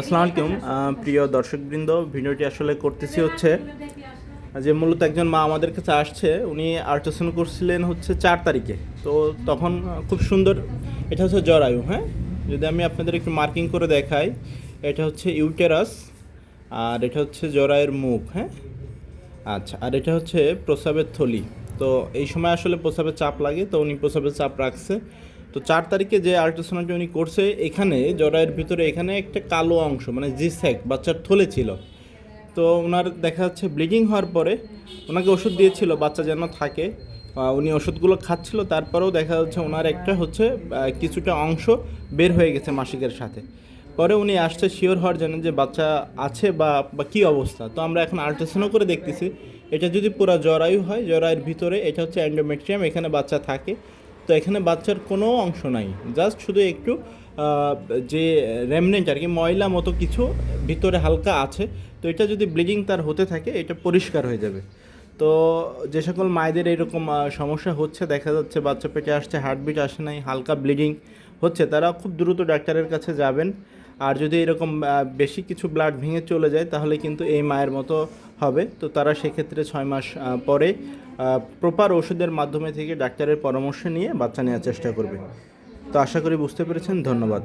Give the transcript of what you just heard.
আসসালামু আলাইকুম। প্রিয় দর্শকবৃন্দ, ভিডিওটি আসলে করতেছি হচ্ছে যে মূলত একজন মা আমাদের কাছে আসছে। উনি আল্ট্রাসাউন্ড করছিলেন হচ্ছে চার তারিখে। তো তখন খুব সুন্দর, এটা হচ্ছে জরায়ু হ্যাঁ? যদি আমি আপনাদের একটু মার্কিং করে দেখাই, এটা হচ্ছে ইউটেরাস আর এটা হচ্ছে জরায়ের মুখ হ্যাঁ? আচ্ছা আর এটা হচ্ছে প্রস্রাবের থলি। তো এই সময় আসলে প্রস্রাবের চাপ লাগে, তো উনি প্রস্রাবের চাপ রাখছে। তো চার তারিখে যে আল্ট্রাসাউন্ডটা উনি করছে, এখানে, জরায়ের ভিতরে এখানে একটা কালো অংশ মানে জিস্যাক বাচ্চার থলে ছিল। তো ওনার দেখা যাচ্ছে ব্লিডিং হওয়ার পরে ওনাকে ওষুধ দিয়েছিল, বাচ্চা যেন থাকে। উনি ওষুধগুলো খাচ্ছিল, তারপরেও দেখা যাচ্ছে ওনার একটা হচ্ছে কিছুটা অংশ বের হয়ে গেছে মাসিকের সাথে। পরে উনি আসতে শিওর হওয়ার জন্য যে বাচ্চা আছে বা বা কী অবস্থা। তো আমরা এখন আল্ট্রাসাউন্ড করে দেখতেছি। এটা যদি পুরো জরায়ু হয়, জরায়ুর ভিতরে এটা হচ্ছে অ্যান্ডোমেট্রিয়াম এখানে বাচ্চা থাকে। তো এখানে বাচ্চার কোনো অংশ নাই। জাস্ট শুধু একটু যে রেমনেন্ট আর কি, ময়লা মতো কিছু ভিতরে হালকা আছে। তো এটা যদি ব্লিডিং তার হতে থাকে, এটা পরিষ্কার হয়ে যাবে। তো যে সকল মায়েদের এরকম সমস্যা হচ্ছে, দেখা যাচ্ছে বাচ্চা পেটে আসছে হার্টবিট আসে নাই, হালকা ব্লিডিং হচ্ছে, তারা খুব দ্রুত ডাক্তারের কাছে যাবেন। আর যদি এরকম বেশি কিছু ব্লাড ভেঙে চলে যায়, তাহলে কিন্তু এই মায়ের মতো হবে। তো তারা সেক্ষেত্রে ছয় মাস পরে প্রপার ওষুধের মাধ্যমে থেকে ডাক্তারের পরামর্শ নিয়ে বাচ্চা নেওয়ার চেষ্টা করবে। তো আশা করি বুঝতে পেরেছেন। ধন্যবাদ।